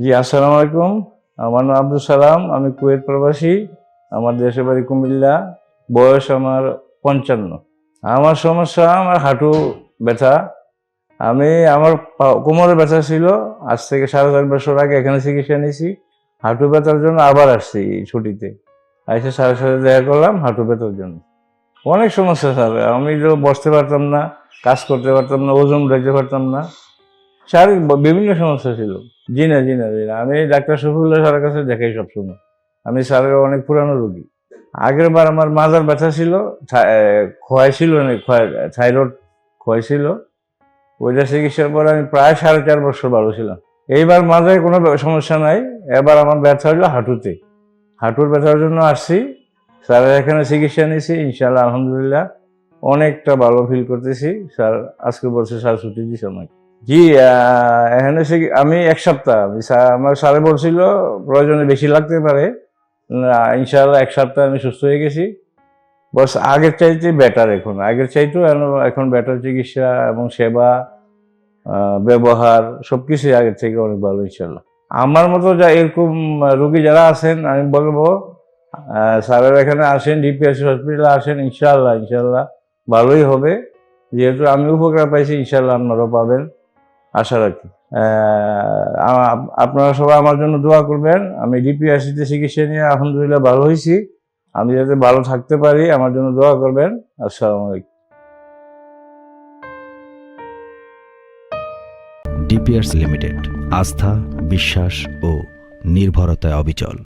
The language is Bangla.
জি, আসসালামু আলাইকুম। আমার নাম আব্দুল সালাম, আমি কুয়েত প্রবাসী। আমার দেশের বাড়ি কুমিল্লা, বয়স আমার পঞ্চান্ন। আমার সমস্যা, আমার হাঁটু ব্যথা। আমি, আমার কোমরে ব্যথা ছিল। আজ থেকে সাড়ে চার বছর আগে এখানে চিকিৎসা নিয়েছি। হাঁটু ব্যথার জন্য আবার আসছি ছুটিতে। এসে স্যারের সাথে দেখা করলাম হাঁটু ব্যথার জন্য। অনেক সমস্যা স্যার, আমি তো বসতে পারতাম না, কাজ করতে পারতাম না, ওজন উঠাইতে পারতাম না। শারীরিক বিভিন্ন সমস্যা ছিল। জি না জি না জি না। আমি ডাক্তার শফিউল্লাহ স্যারের কাছে দেখাই সবসময়। আমি স্যারের অনেক পুরানো রোগী। আগের বার আমার মাজার ব্যথা ছিল ক্ষয় ছিল না থাইরয়েড ক্ষয় ছিল। ওইটা চিকিৎসার পর আমি প্রায় সাড়ে চার বছর ভালো ছিলাম। এইবার মাজায় কোনো সমস্যা নাই। এবার আমার ব্যথা হলো হাঁটুতে। হাঁটুর ব্যথার জন্য আসছি। স্যারের এখানে চিকিৎসা নিয়েছি ইনশাল্লাহ আলহামদুলিল্লাহ। অনেকটা ভালো ফিল করতেছি। স্যার, আজকে বলছে স্যার ছুটি দিছে আমাকে। জি এখানে আমি এক সপ্তাহ আমার স্যারে বলছিল প্রয়োজনে বেশি লাগতে পারে। না, ইনশাআল্লাহ এক সপ্তাহ আমি সুস্থ হয়ে গেছি। বস আগের চাইতে বেটার এখন। আগের চাইতেও এখন- বেটার চিকিৎসা এবং সেবা ব্যবহার সব কিছুই আগের থেকে অনেক ভালো ইনশাল্লাহ আমার মতো যা এরকম রোগী যারা আছেন আমি বলব স্যারের এখানে আসেন ডিপিএসসি হসপিটালে আসেন ইনশাল্লাহ ইনশাল্লাহ ভালোই হবে। যেহেতু আমি উপকার পাইছি ইনশাল্লাহ আপনারাও পাবেন। আশা রাখি। আপনারা সবাই আমার জন্য দোয়া করবেন। আমি ডিপিআরসিতে চিকিৎসা নিয়ে আলহামদুলিল্লাহ ভালো হয়েছি। আমি যাতে ভালো থাকতে পারি, আমার জন্য দোয়া করবেন। আসসালামু আলাইকুম। ডিপিআরস লিমিটেড আস্থা, বিশ্বাস ও নির্ভরতায় অবিচল।